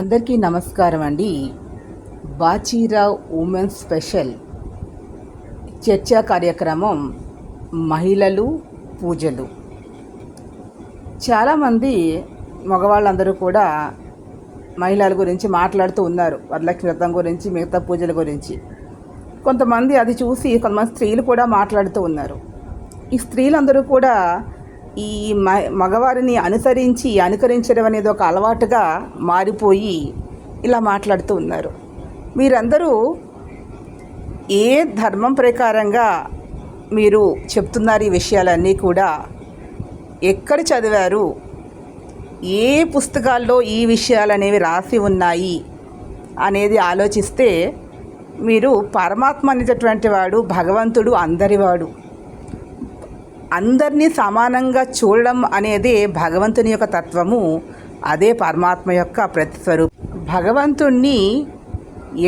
అందరికీ నమస్కారం అండి. బాచీరావ్ ఉమెన్స్ స్పెషల్ చర్చా కార్యక్రమం మహిళలు పూజలు. చాలామంది మగవాళ్ళందరూ కూడా మహిళల గురించి మాట్లాడుతూ ఉన్నారు. వరలక్ష్మి వ్రతం గురించి మిగతా పూజల గురించి. కొంతమంది అది చూసి కొంతమంది స్త్రీలు కూడా మాట్లాడుతూ ఉన్నారు. ఈ స్త్రీలందరూ కూడా ఈ మ మగవారిని అనుసరించి అనుకరించడం అనేది ఒక అలవాటుగా మారిపోయి ఇలా మాట్లాడుతూ ఉన్నారు. మీరందరూ ఏ ధర్మం ప్రకారంగా మీరు చెప్తున్నారు ఈ విషయాలన్నీ కూడా ఎక్కడ చదివారు ఏ పుస్తకాల్లో ఈ విషయాలు అనేవి రాసి ఉన్నాయి అనేది ఆలోచిస్తే మీరు పరమాత్మ అనేటటువంటి వాడు భగవంతుడు అందరివాడు. అందరినీ సమానంగా చూడడం అనేది భగవంతుని యొక్క తత్వము అదే పరమాత్మ యొక్క ప్రతిస్వరూపం. భగవంతుణ్ణి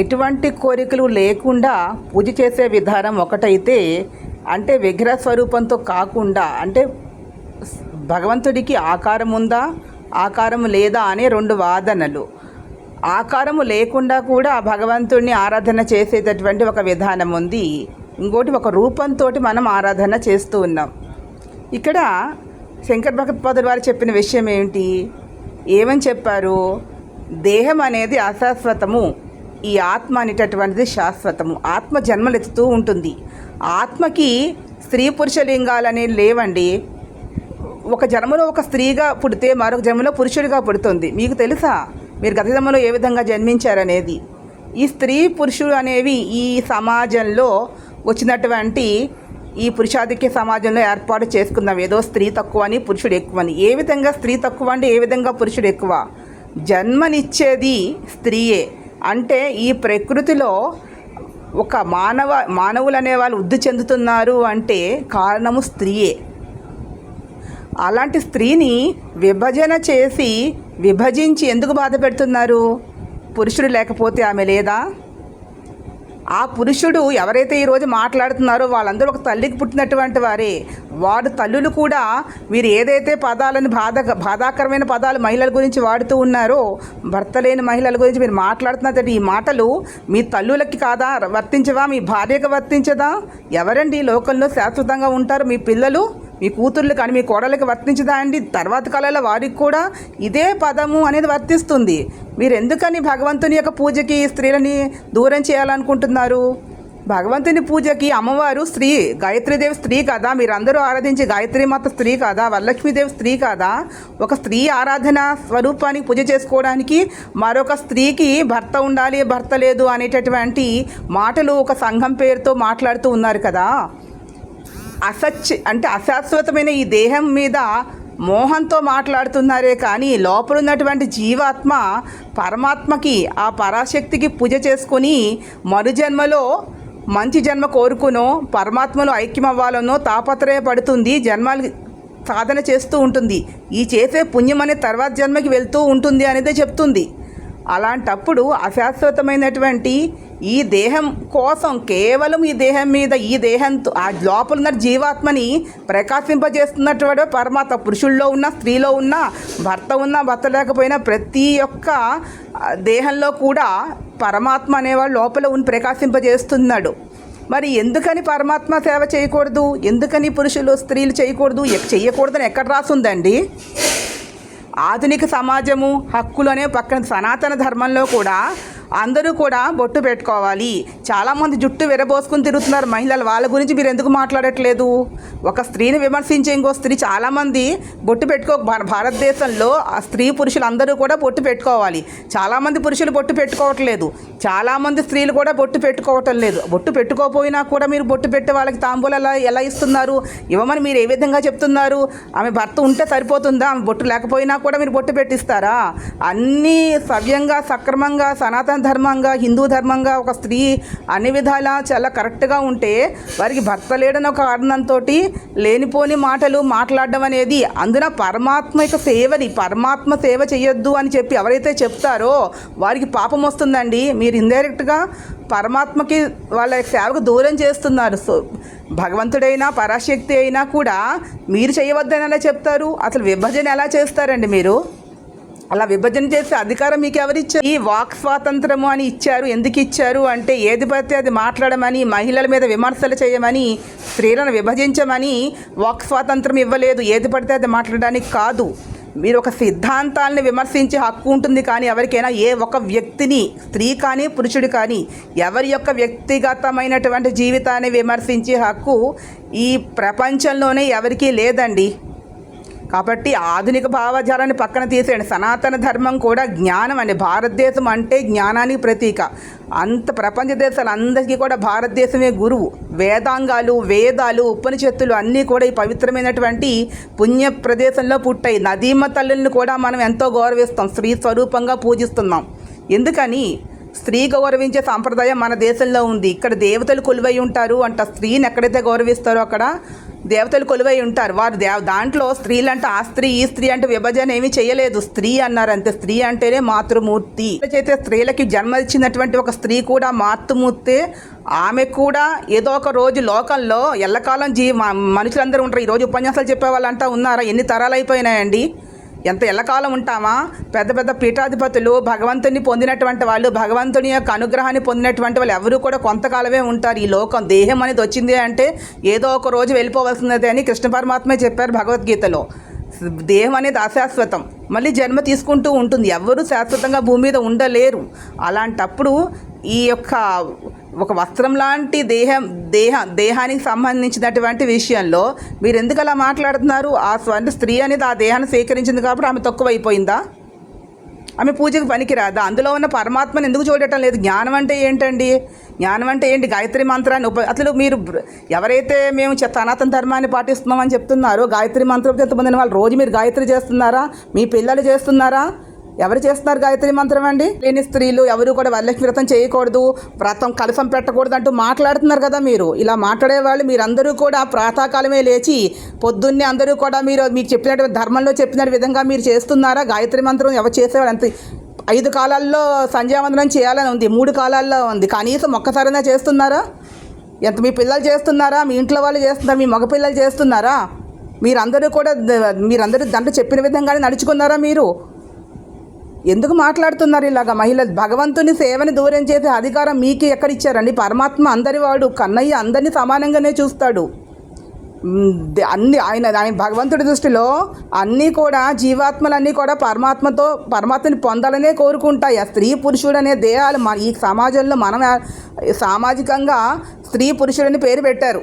ఎటువంటి కోరికలు లేకుండా పూజ చేసే విధానం ఒకటైతే అంటే విగ్రహ స్వరూపంతో కాకుండా అంటే భగవంతుడికి ఆకారం ఉందా ఆకారం లేదా అనే రెండు వాదనలు. ఆకారము లేకుండా కూడా భగవంతుడిని ఆరాధన చేసేటటువంటి ఒక విధానం ఉంది. ఇంకోటి ఒక రూపంతో మనం ఆరాధన చేస్తూ ఉన్నాం. ఇక్కడ శంకర్ భగత్పాదులు వారు చెప్పిన విషయం ఏమిటి? ఏమని చెప్పారు? దేహం అనేది అశాశ్వతము. ఈ ఆత్మ అనేటటువంటిది శాశ్వతము. ఆత్మ జన్మలెత్తుతూ ఉంటుంది. ఆత్మకి స్త్రీ పురుష లింగాలు అనేవి లేవండి. ఒక జన్మలో ఒక స్త్రీగా పుడితే మరొక జన్మలో పురుషుడిగా పుడుతుంది. మీకు తెలుసా? మీరు గత జన్మలో ఏ విధంగా జన్మించారనేది? ఈ స్త్రీ పురుషుడు అనేవి ఈ సమాజంలో వచ్చినటువంటి ఈ పురుషాధిక్య సమాజంలో ఏర్పాటు చేసుకుందాం. ఏదో స్త్రీ తక్కువ అని పురుషుడు ఎక్కువ అని ఏ విధంగా స్త్రీ తక్కువ అంటే ఏ విధంగా పురుషుడు ఎక్కువ? జన్మనిచ్చేది స్త్రీయే. అంటే ఈ ప్రకృతిలో ఒక మానవ మానవులు అనే వాళ్ళు వృద్ధి చెందుతున్నారు అంటే కారణము స్త్రీయే. అలాంటి స్త్రీని విభజన చేసి విభజించి ఎందుకు బాధ పెడుతున్నారు? పురుషుడు లేకపోతే ఆమె లేదా? ఆ పురుషుడు ఎవరైతే ఈరోజు మాట్లాడుతున్నారో వాళ్ళందరూ ఒక తల్లికి పుట్టినటువంటి వారే. వాడు తల్లులు కూడా వీరు ఏదైతే పదాలను బాధ బాధాకరమైన పదాలు మహిళల గురించి వాడుతూ ఉన్నారో భర్త లేని మహిళల గురించి మీరు మాట్లాడుతున్నారు ఈ మాటలు మీ తల్లులకి కాదా? వర్తించవా? మీ భార్యకు వర్తించదా? ఎవరండి ఈ లోకంలో శాశ్వతంగా ఉంటారు మీ పిల్లలు? మీ కూతుర్లు కానీ మీ కోడలకి వర్తించదా అండి? తర్వాత కాలంలో వారికి కూడా ఇదే పదము అనేది వర్తిస్తుంది. మీరు ఎందుకని భగవంతుని యొక్క పూజకి స్త్రీలని దూరం చేయాలనుకుంటున్నారు? భగవంతుని పూజకి అమ్మవారు స్త్రీ గాయత్రీదేవి స్త్రీ కదా? మీరందరూ ఆరాధించే గాయత్రి మాత స్త్రీ కాదా? వరలక్ష్మీదేవి స్త్రీ కాదా? ఒక స్త్రీ ఆరాధన స్వరూపానికి పూజ చేసుకోవడానికి మరొక స్త్రీకి భర్త ఉండాలి భర్త లేదు అనేటటువంటి మాటలు ఒక సంఘం పేరుతో మాట్లాడుతూ ఉన్నారు కదా. అసచ్ అంటే అశాశ్వతమైన ఈ దేహం మీద మోహంతో మాట్లాడుతున్నారే కానీ లోపల ఉన్నటువంటి జీవాత్మ పరమాత్మకి ఆ పరాశక్తికి పూజ చేసుకొని మరుజన్మలో మంచి జన్మ కోరుకునో పరమాత్మలో ఐక్యమవ్వాలనో తాపత్రయపడుతుంది జన్మాలు సాధన చేస్తూ ఉంటుంది. ఈ చేసే పుణ్యం అనే తర్వాత జన్మకి వెళ్తూ ఉంటుంది అనేది చెప్తుంది. అలాంటప్పుడు అశాశ్వతమైనటువంటి ఈ దేహం కోసం కేవలం ఈ దేహం మీద ఈ దేహంతో ఆ లోపల ఉన్న జీవాత్మని ప్రకాశింపజేస్తున్నటువంటి పరమాత్మ పురుషుల్లో ఉన్న స్త్రీలో ఉన్న భర్త ఉన్న భర్త లేకపోయినా ప్రతి ఒక్క దేహంలో కూడా పరమాత్మ అనేవాడు లోపల ఉన్న ప్రకాశింపజేస్తున్నాడు. మరి ఎందుకని పరమాత్మ సేవ చేయకూడదు? ఎందుకని పురుషులు స్త్రీలు చేయకూడదు? చేయకూడదని ఎక్కడ రాసుందండి? ఆధునిక సమాజము హక్కులు అనే పక్కన సనాతన ధర్మంలో కూడా అందరూ కూడా బొట్టు పెట్టుకోవాలి. చాలామంది జుట్టు విరబోసుకుని తిరుగుతున్నారు మహిళలు. వాళ్ళ గురించి మీరు ఎందుకు మాట్లాడట్లేదు? ఒక స్త్రీని విమర్శించే ఇంకో స్త్రీ చాలామంది బొట్టు పెట్టుకో భారతదేశంలో ఆ స్త్రీ పురుషులు అందరూ కూడా బొట్టు పెట్టుకోవాలి. చాలామంది పురుషులు బొట్టు పెట్టుకోవట్లేదు. చాలామంది స్త్రీలు కూడా బొట్టు పెట్టుకోవటం లేదు. బొట్టు పెట్టుకోపోయినా కూడా మీరు బొట్టు పెట్టే వాళ్ళకి తాంబూలు ఎలా ఎలా ఇస్తున్నారు? ఇవ్వమని మీరు ఏ విధంగా చెప్తున్నారు? ఆమె భర్త ఉంటే సరిపోతుందా? ఆమె బొట్టు లేకపోయినా కూడా మీరు బొట్టు పెట్టిస్తారా? అన్నీ సవ్యంగా సక్రమంగా సనాతన ధర్మంగా హిందూ ధర్మంగా ఒక స్త్రీ అన్ని విధాలా చాలా కరెక్ట్గా ఉంటే వారికి భర్త లేడని ఒక కారణంతో లేనిపోని మాటలు మాట్లాడడం అనేది అందున పరమాత్మ యొక్క సేవని పరమాత్మ సేవ చేయొద్దు అని చెప్పి ఎవరైతే చెప్తారో వారికి పాపం వస్తుందండి. మీరు ఇండైరెక్ట్గా పరమాత్మకి వాళ్ళ సేవకు దూరం చేస్తున్నారు. సో భగవంతుడైనా పరాశక్తి అయినా కూడా మీరు చేయవద్దని ఎలా చెప్తారు? అసలు విభజన ఎలా చేస్తారండి మీరు? అలా విభజన చేసే అధికారం మీకు ఎవరిచ్చారు ఈ వాక్ స్వాతంత్రము అని ఇచ్చారు. ఎందుకు ఇచ్చారు? అంటే ఏది పడితే అది మాట్లాడమని మహిళల మీద విమర్శలు చేయమని స్త్రీలను విభజించమని వాక్ స్వాతంత్రం ఇవ్వలేదు. ఏది పడితే అది మాట్లాడడానికి కాదు. మీరు ఒక సిద్ధాంతాలను విమర్శించే హక్కు ఉంటుంది. కానీ ఎవరికైనా ఏ ఒక వ్యక్తిని స్త్రీ కానీ పురుషుడు కానీ ఎవరి యొక్క వ్యక్తిగతమైనటువంటి జీవితాన్ని విమర్శించే హక్కు ఈ ప్రపంచంలోనే ఎవరికీ లేదండి. కాబట్టి ఆధునిక భావజాలాన్ని పక్కన తీసేయండి. సనాతన ధర్మం కూడా జ్ఞానం అండి. భారతదేశం అంటే జ్ఞానానికి ప్రతీక. అంత ప్రపంచ దేశాలు అందరికీ కూడా భారతదేశమే గురువు. వేదాంగాలు వేదాలు ఉపనిషత్తులు అన్నీ కూడా ఈ పవిత్రమైనటువంటి పుణ్య ప్రదేశంలో పుట్టాయి. నదీమ తల్లుల్ని కూడా మనం ఎంతో గౌరవిస్తాం. స్త్రీ స్వరూపంగా పూజిస్తున్నాం. ఎందుకని? స్త్రీ గౌరవించే సాంప్రదాయం మన దేశంలో ఉంది. ఇక్కడ దేవతలు కొలువై ఉంటారు అంట. స్త్రీని ఎక్కడైతే గౌరవిస్తారో అక్కడ దేవతలు కొలువై ఉంటారు. వారు దేవ దాంట్లో స్త్రీలు అంటే ఆ స్త్రీ ఈ స్త్రీ అంటే విభజన ఏమీ చేయలేదు. స్త్రీ అన్నారు అంతే. స్త్రీ అంటేనే మాతృమూర్తి. చేతే స్త్రీలకి జన్మ ఇచ్చినటువంటి ఒక స్త్రీ కూడా మాతృమూర్తే ఆమె కూడా ఏదో ఒక రోజు లోకంలో ఎల్లకాలం జీ మ- మనుషులందరూ ఉంటారు. ఈరోజు ఉపన్యాసాలు చెప్పే వాళ్ళంతా ఉన్నారా? ఎన్ని తరాలు అయిపోయినాయండి? ఎంత ఎల్లకాలం ఉంటామా? పెద్ద పెద్ద పీఠాధిపతులు భగవంతుని పొందినటువంటి వాళ్ళు భగవంతుని యొక్క అనుగ్రహాన్ని పొందినటువంటి వాళ్ళు ఎవరు కూడా కొంతకాలమే ఉంటారు. ఈ లోకం దేహం అనేది వచ్చింది అంటే ఏదో ఒక రోజు వెళ్ళిపోవలసినది అని కృష్ణ పరమాత్మే చెప్పారు భగవద్గీతలో. దేహం అనేది అశాశ్వతం. మళ్ళీ జన్మ తీసుకుంటూ ఉంటుంది. ఎవరు శాశ్వతంగా భూమి మీద ఉండలేరు. అలాంటప్పుడు ఈ యొక్క ఒక వస్త్రం లాంటి దేహం దేహ దేహానికి సంబంధించినటువంటి విషయంలో మీరు ఎందుకు అలా మాట్లాడుతున్నారు? ఆ అంటే స్త్రీ అనేది ఆ దేహాన్ని స్వీకరించింది కాబట్టి ఆమె తక్కువైపోయిందా? ఆమె పూజకు పనికిరాదా? అందులో ఉన్న పరమాత్మను ఎందుకు చూడటం లేదు? జ్ఞానం అంటే ఏంటండి? జ్ఞానం అంటే ఏంటి? గాయత్రి మంత్రాన్ని ఉప అసలు మీరు ఎవరైతే మేము సనాతన ధర్మాన్ని పాటిస్తున్నామని చెప్తున్నారో గాయత్రి మంత్రం ఎంతమంది వాళ్ళు రోజు మీరు గాయత్రి చేస్తున్నారా? మీ పిల్లలు చేస్తున్నారా? ఎవరు చేస్తున్నారు గాయత్రి మంత్రం అండి? లేని స్త్రీలు ఎవరు కూడా వరలక్ష్మి వ్రతం చేయకూడదు వ్రతం కలసం పెట్టకూడదు అంటూ మాట్లాడుతున్నారు కదా మీరు. ఇలా మాట్లాడే వాళ్ళు మీరందరూ కూడా ప్రాతకాలమే లేచి పొద్దున్నే అందరూ కూడా మీరు మీకు చెప్పినట్టు ధర్మంలో చెప్పిన విధంగా మీరు చేస్తున్నారా? గాయత్రి మంత్రం ఎవరు చేసేవాళ్ళు? అంత. ఐదు కాలాల్లో సంధ్యావందనం చేయాలని ఉంది మూడు కాలాల్లో ఉంది. కనీసం ఒక్కసారైనా చేస్తున్నారా? ఎంత మీ పిల్లలు చేస్తున్నారా? మీ ఇంట్లో వాళ్ళు చేస్తున్నారా మీ మగ పిల్లలు చేస్తున్నారా? మీరందరూ కూడా మీరందరూ దాంట్లో చెప్పిన విధంగానే నడుచుకున్నారా మీరు? ఎందుకు మాట్లాడుతున్నారు ఇలాగ? మహిళలు భగవంతుని సేవని దూరం చేసే అధికారం మీకు ఎక్కడిచ్చారండి? పరమాత్మ అందరి వాడు కన్నయ్య అందరినీ సమానంగానే చూస్తాడు. అన్ని ఆయన ఆయన భగవంతుడి దృష్టిలో అన్నీ కూడా జీవాత్మలన్నీ కూడా పరమాత్మతో పరమాత్మని పొందాలనే కోరుకుంటాయి. ఆ స్త్రీ పురుషుడు అనే దేహాలు మన ఈ సమాజంలో మనం సామాజికంగా స్త్రీ పురుషుడని పేరు పెట్టారు.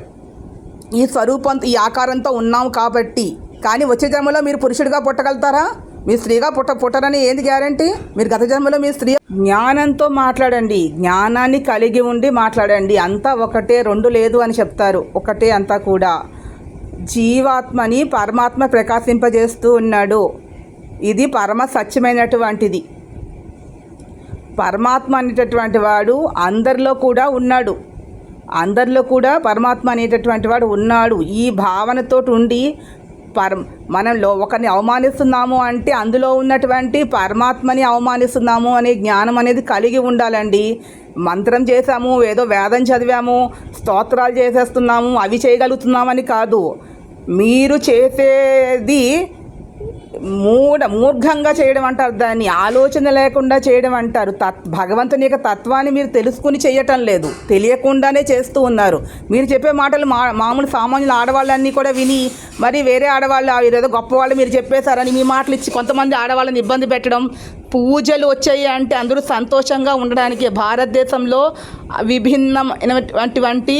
ఈ స్వరూపం ఈ ఆకారంతో ఉన్నాం కాబట్టి. కానీ వచ్చే జన్మలో మీరు పురుషుడిగా పుట్టగలుగుతారా? మీ స్త్రీగా పుట్ట పుట్టరని ఏంది గ్యారంటీ? మీరు గత జన్మలో మీ స్త్రీ జ్ఞానంతో మాట్లాడండి. జ్ఞానాన్ని కలిగి ఉండి మాట్లాడండి. అంతా ఒకటే రెండు లేదు అని చెప్తారు. ఒకటే అంతా కూడా. జీవాత్మని పరమాత్మ ప్రకాశింపజేస్తూ ఉన్నాడు. ఇది పరమ సత్యమైనటువంటిది. పరమాత్మ అనేటటువంటి వాడు అందరిలో కూడా ఉన్నాడు. అందరిలో కూడా పరమాత్మ అనేటటువంటి వాడు ఉన్నాడు. ఈ భావనతో ఉండి పర మనంలో ఒకరిని అవమానిస్తున్నాము అంటే అందులో ఉన్నటువంటి పరమాత్మని అవమానిస్తున్నాము అనే జ్ఞానం అనేది కలిగి ఉండాలండి. మంత్రం చేశాము ఏదో వేదం చదివాము స్తోత్రాలు చేసేస్తున్నాము అవి చేయగలుగుతున్నామని కాదు. మీరు చేసేది మూఢ మూర్ఘంగా చేయడం అంటారు దాన్ని ఆలోచన లేకుండా చేయడం అంటారు. తత్ భగవంతుని యొక్క తత్వాన్ని మీరు తెలుసుకుని చేయటం లేదు. తెలియకుండానే చేస్తూ ఉన్నారు. మీరు చెప్పే మాటలు మా మామూలు సామాన్యుల ఆడవాళ్ళన్నీ కూడా విని మరి వేరే ఆడవాళ్ళు "ఆ, గొప్పవాళ్ళు మీరు చెప్పేశారని మీ మాటలు ఇచ్చి కొంతమంది ఆడవాళ్ళని ఇబ్బంది పెట్టడం పూజలు వచ్చాయి అంటే అందరూ సంతోషంగా ఉండడానికి భారతదేశంలో విభిన్నమైనటువంటి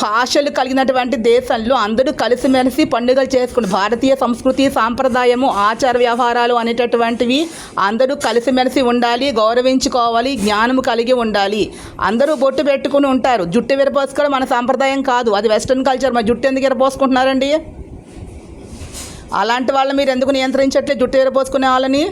భాషలు కలిగినటువంటి దేశంలో అందరూ కలిసిమెలిసి పండుగలు చేసుకుని భారతీయ సంస్కృతి సాంప్రదాయము ఆచార వ్యవహారాలు అనేటటువంటివి అందరూ కలిసిమెలిసి ఉండాలి గౌరవించుకోవాలి జ్ఞానము కలిగి ఉండాలి. అందరూ బొట్టు పెట్టుకుని ఉంటారు. జుట్టు విరపోసుకోవడం మన సాంప్రదాయం కాదు. అది వెస్ట్రన్ కల్చర్ మరి జుట్టు ఎందుకు విరపోసుకుంటున్నారండి అలాంటి వాళ్ళని మీరు ఎందుకు నియంత్రించట్లే జుట్టు విరపోసుకునే వాళ్ళని?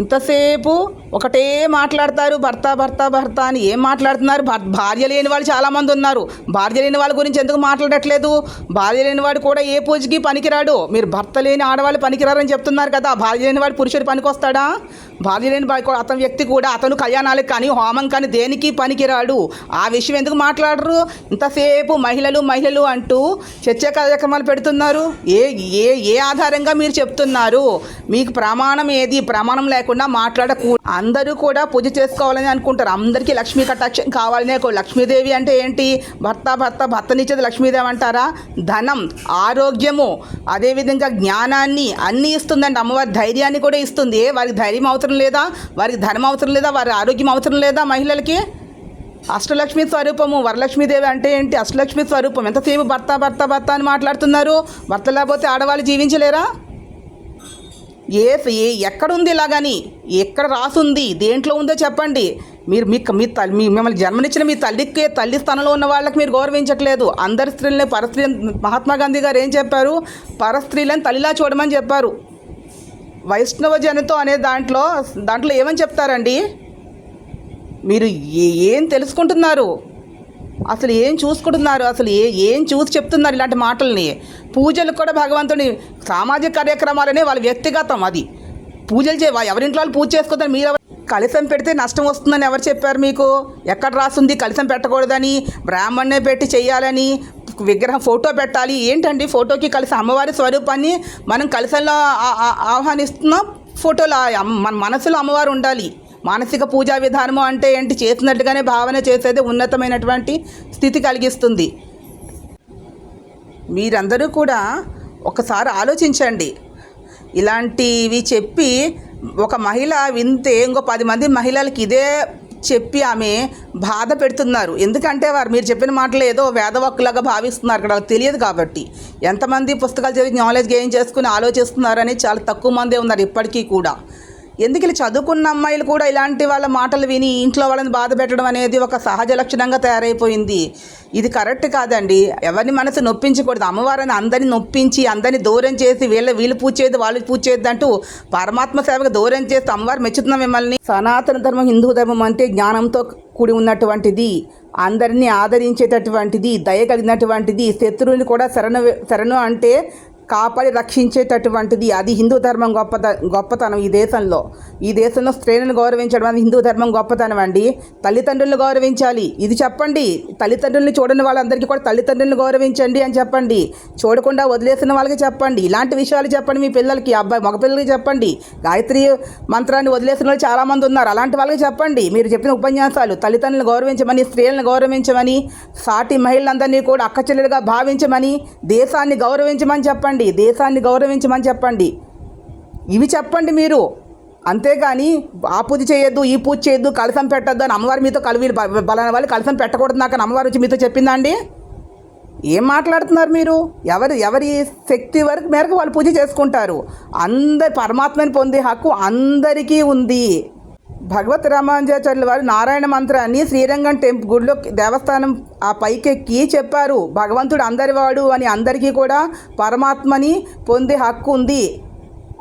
ఎంతసేపు ఒకటే మాట్లాడతారు భర్త భర్త భర్త అని ఏం మాట్లాడుతున్నారు? భార్య లేని వాళ్ళు చాలామంది ఉన్నారు. భార్య లేని వాళ్ళ గురించి ఎందుకు మాట్లాడట్లేదు? భార్య లేని వాడు కూడా ఏ పూజకి పనికిరాడు? మీరు భర్త లేని ఆడవాళ్ళు పనికిరారని చెప్తున్నారు కదా భార్య లేని వాడు పురుషుడు పనికొస్తాడా? భార్య లేని వాడు కూడా- అతని వ్యక్తి కూడా అతను కళ్యాణాలకు కానీ హోమం కానీ దేనికి పనికిరాడు? ఆ విషయం ఎందుకు మాట్లాడరు? ఇంతసేపు మహిళలు మహిళలు అంటూ చర్చ కార్యక్రమాలు పెడుతున్నారు. ఏ ఏ ఏ ఆధారంగా మీరు చెప్తున్నారు? మీకు ప్రమాణం ఏది? ప్రమాణం లేకుండా మాట్లాడకూ అందరూ కూడా పూజ చేసుకోవాలని అనుకుంటారు. అందరికీ లక్ష్మీ కటాక్షం కావాలని లక్ష్మీదేవి అంటే ఏంటి? భర్త భర్త భర్తనిచ్చేది లక్ష్మీదేవి అంటారా? ధనం ఆరోగ్యము అదేవిధంగా జ్ఞానాన్ని అన్నీ ఇస్తుందండి అమ్మవారి ధైర్యాన్ని కూడా ఇస్తుంది. వారికి ధైర్యం అవసరం లేదా? వారికి ధనం అవసరం లేదా? వారి ఆరోగ్యం అవసరం లేదా మహిళలకి? అష్టలక్ష్మి స్వరూపము వరలక్ష్మీదేవి అంటే ఏంటి? అష్టలక్ష్మి స్వరూపం. ఎంతసేపు భర్త భర్త భర్త అని మాట్లాడుతున్నారు? భర్త లేకపోతే ఆడవాళ్ళు జీవించలేరా? ఏ ఏ ఎక్కడుంది ఇలాగని? ఎక్కడ రాసుంది? దేంట్లో ఉందో చెప్పండి. మీరు మీ మీ తల్లి మీ మిమ్మల్ని జన్మనిచ్చిన మీ తల్లికి తల్లి స్థానంలో ఉన్న వాళ్ళకి మీరు గౌరవించట్లేదు. అందరి స్త్రీలని పరస్త్రీ మహాత్మా గాంధీ గారు ఏం చెప్పారు? పరస్త్రీలను తల్లిలా చూడమని చెప్పారు. వైష్ణవ జనతో అనే దాంట్లో దాంట్లో ఏమని చెప్తారండి? మీరు ఏం తెలుసుకుంటున్నారు? అసలు ఏం చూసుకుంటున్నారు? అసలు ఏ ఏం చూసి చెప్తున్నారు ఇలాంటి మాటల్ని? పూజలు కూడా భగవంతుని సామాజిక కార్యక్రమాలనే వాళ్ళ వ్యక్తిగతం అది. పూజలు చే ఎవరింట్లో వాళ్ళు పూజ చేసుకోదని మీరు కలిసం పెడితే నష్టం వస్తుందని ఎవరు చెప్పారు మీకు? ఎక్కడ రాస్తుంది కలిసం పెట్టకూడదని బ్రాహ్మణ్ణే పెట్టి చేయాలని విగ్రహం ఫోటో పెట్టాలి. ఏంటండి ఫోటోకి కలిసి అమ్మవారి స్వరూపాన్ని మనం కలిసంలో ఆహ్వానిస్తున్నాం? ఫోటోలో అమ్మ- మన మనసులో అమ్మవారు ఉండాలి. మానసిక పూజా విధానము అంటే ఏంటి? చేసినట్టుగానే భావన చేసేది ఉన్నతమైనటువంటి స్థితి కలిగిస్తుంది. మీరందరూ కూడా ఒకసారి ఆలోచించండి. ఇలాంటివి చెప్పి ఒక మహిళ వింతే ఇంకో పది మంది మహిళలకి ఇదే చెప్పి ఆమె బాధ పెడుతున్నారు. ఎందుకంటే వారు మీరు చెప్పిన మాటలు ఏదో వేదవాక్కులాగా భావిస్తున్నారు అక్కడ తెలియదు కాబట్టి. ఎంతమంది పుస్తకాలు చదివి నాలెడ్జ్ గెయిన్ చేసుకుని ఆలోచిస్తున్నారని చాలా తక్కువ మందే ఉన్నారు ఇప్పటికీ కూడా. ఎందుకు ఇలా చదువుకున్న అమ్మాయిలు కూడా ఇలాంటి వాళ్ళ మాటలు విని ఇంట్లో వాళ్ళని బాధ పెట్టడం అనేది ఒక సహజ లక్షణంగా తయారైపోయింది. ఇది కరెక్ట్ కాదండి. ఎవరిని మనసు నొప్పించకూడదు. అమ్మవారిని అందరిని నొప్పించి అందరిని దూరం చేసి వీళ్ళ వీళ్ళు పూచేది వాళ్ళు పూచేది అంటూ పరమాత్మ సేవకు దూరం చేస్తే అమ్మవారు మెచ్చుతున్నాం మిమ్మల్ని సనాతన ధర్మం హిందూ ధర్మం అంటే జ్ఞానంతో కూడి ఉన్నటువంటిది అందరినీ ఆదరించేటటువంటిది దయ కలిగినటువంటిది శత్రువుని కూడా శరణు శరణు అంటే కాపాడి రక్షించేటటువంటిది. అది హిందూ ధర్మం గొప్పత గొప్పతనం ఈ దేశంలో. ఈ దేశంలో స్త్రీలను గౌరవించడం అది హిందూ ధర్మం గొప్పతనం అండి. తల్లిదండ్రులను గౌరవించాలి. ఇది చెప్పండి. తల్లిదండ్రుల్ని చూడని వాళ్ళందరికీ కూడా తల్లిదండ్రులను గౌరవించండి అని చెప్పండి. చూడకుండా వదిలేసిన వాళ్ళకి చెప్పండి. ఇలాంటి విషయాలు చెప్పండి మీ పిల్లలకి అబ్బాయి మగపిల్లలకి చెప్పండి. గాయత్రి మంత్రాన్ని వదిలేసిన వాళ్ళు చాలామంది ఉన్నారు. అలాంటి వాళ్ళకి చెప్పండి. మీరు చెప్పిన ఉపన్యాసాలు. తల్లిదండ్రులను గౌరవించమని స్త్రీలను గౌరవించమని సాటి మహిళలందరినీ కూడా అక్క చెల్లెలుగా భావించమని దేశాన్ని గౌరవించమని చెప్పండి. దేశాన్ని గౌరవించమని చెప్పండి. ఇవి చెప్పండి మీరు. అంతేగాని ఆ పూజ చేయొద్దు ఈ పూజ చేయొద్దు కలసం పెట్టద్దు అని అమ్మవారి మీతో కలివి బలాన వాళ్ళు కలసం పెట్టకూడదు నాకు అమ్మవారు వచ్చి మీతో చెప్పిందా అండి? ఏం మాట్లాడుతున్నారు మీరు? ఎవరి ఎవరి శక్తి వరకు మేరకు వాళ్ళు పూజ చేసుకుంటారు. అందరి పరమాత్మని పొందే హక్కు అందరికీ ఉంది. భగవత్ రామానుజాచార్యుల వారు నారాయణ మంత్రాన్ని శ్రీరంగం టెంపుల్ గుడిలో దేవస్థానం ఆ పైకెక్కి చెప్పారు. భగవంతుడు అందరివాడు అని అందరికీ కూడా పరమాత్మని పొందే హక్కు ఉంది.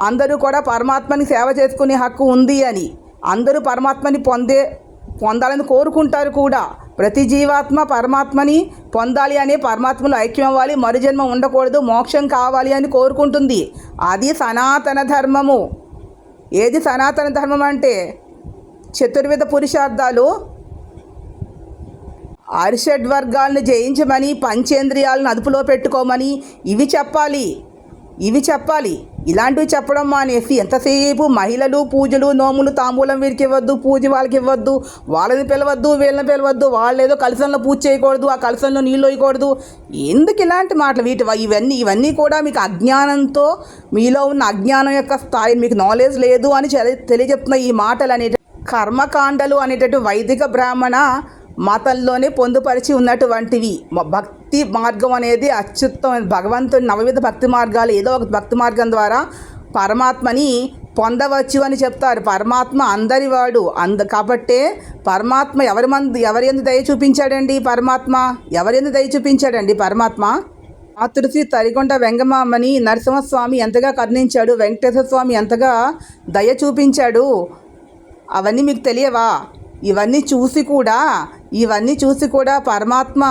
అందరూ కూడా పరమాత్మని సేవ చేసుకునే హక్కు ఉంది అని. అందరూ పరమాత్మని పొందే పొందాలని కోరుకుంటారు కూడా. ప్రతి జీవాత్మ పరమాత్మని పొందాలి అని పరమాత్మలో ఐక్యం అవ్వాలి. మరుజన్మ ఉండకూడదు. మోక్షం కావాలి అని కోరుకుంటుంది. అది సనాతన ధర్మము. ఏది సనాతన ధర్మం అంటే చతుర్విధ పురుషార్థాలు. అరిషడ్ వర్గాలను జయించమని పంచేంద్రియాలను అదుపులో పెట్టుకోమని ఇవి చెప్పాలి. ఇవి చెప్పాలి. ఇలాంటివి చెప్పడం మానేసి ఎంతసేపు మహిళలు పూజలు నోములు తాంబూలం వీరికి ఇవ్వద్దు పూజ వాళ్ళకి ఇవ్వద్దు వాళ్ళని పిలవద్దు వీళ్ళని పిలవద్దు వాళ్ళు ఏదో కలసంలో పూజ చేయకూడదు ఆ కలసంలో నీళ్ళు వేయకూడదు ఎందుకు ఇలాంటి మాటలు? వీటి ఇవన్నీ ఇవన్నీ కూడా మీకు అజ్ఞానంతో మీలో ఉన్న అజ్ఞానం యొక్క స్థాయి మీకు నాలెడ్జ్ లేదు అని తెలియజెప్తున్న ఈ మాటలు అనేవి కర్మకాండలు అనేటటువంటి వైదిక బ్రాహ్మణ మతంలోనే పొందుపరిచి ఉన్నటువంటివి. భక్తి మార్గం అనేది అత్యుత్తమైన భగవంతుని నవవిధ భక్తి మార్గాలు ఏదో ఒక భక్తి మార్గం ద్వారా పరమాత్మని పొందవచ్చు అని చెప్తారు. పరమాత్మ అందరివాడు. అంద కాబట్టే పరమాత్మ ఎవరి మంది ఎవరి ఎందు దయ చూపించాడండి పరమాత్మ? ఎవరి ఎందు దయ చూపించాడండి పరమాత్మ? మాతృశ్రీ తరికొండ వెంగమామని నరసింహస్వామి ఎంతగా కరుణించాడు వెంకటేశ్వర స్వామి ఎంతగా దయ చూపించాడు. అవన్నీ మీకు తెలియవా? ఇవన్నీ చూసి కూడా ఇవన్నీ చూసి కూడా పరమాత్మ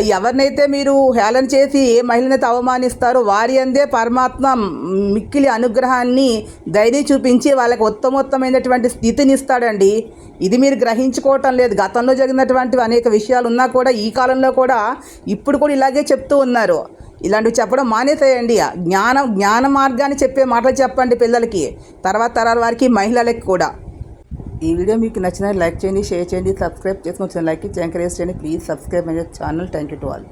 ఎవరినైతే మీరు హేళన చేసి ఏ మహిళనైతే అవమానిస్తారో వారి అందే పరమాత్మ మిక్కిలి అనుగ్రహాన్ని ధైర్యం చూపించి వాళ్ళకి ఉత్తమోత్తమైనటువంటి స్థితిని ఇస్తాడండి ఇది మీరు గ్రహించుకోవటం లేదు. గతంలో జరిగినటువంటి అనేక విషయాలు ఉన్నా కూడా ఈ కాలంలో కూడా ఇప్పుడు కూడా ఇలాగే చెప్తూ ఉన్నారు. ఇలాంటివి చెప్పడం మానేసేయండి. జ్ఞానం జ్ఞాన మార్గాన్ని చెప్పే మాటలు చెప్పండి పిల్లలకి. తర్వాత తరాల వారికి మహిళలకి కూడా. ఈ వీడియో మీకు నచ్చిన లైక్ చేయండి షేర్ చేయండి సబ్స్క్రైబ్ చేసుకొని లైక్ ఇచ్చి ఎంకరేజ్ చేయండి. Please subscribe my channel. Thank you to all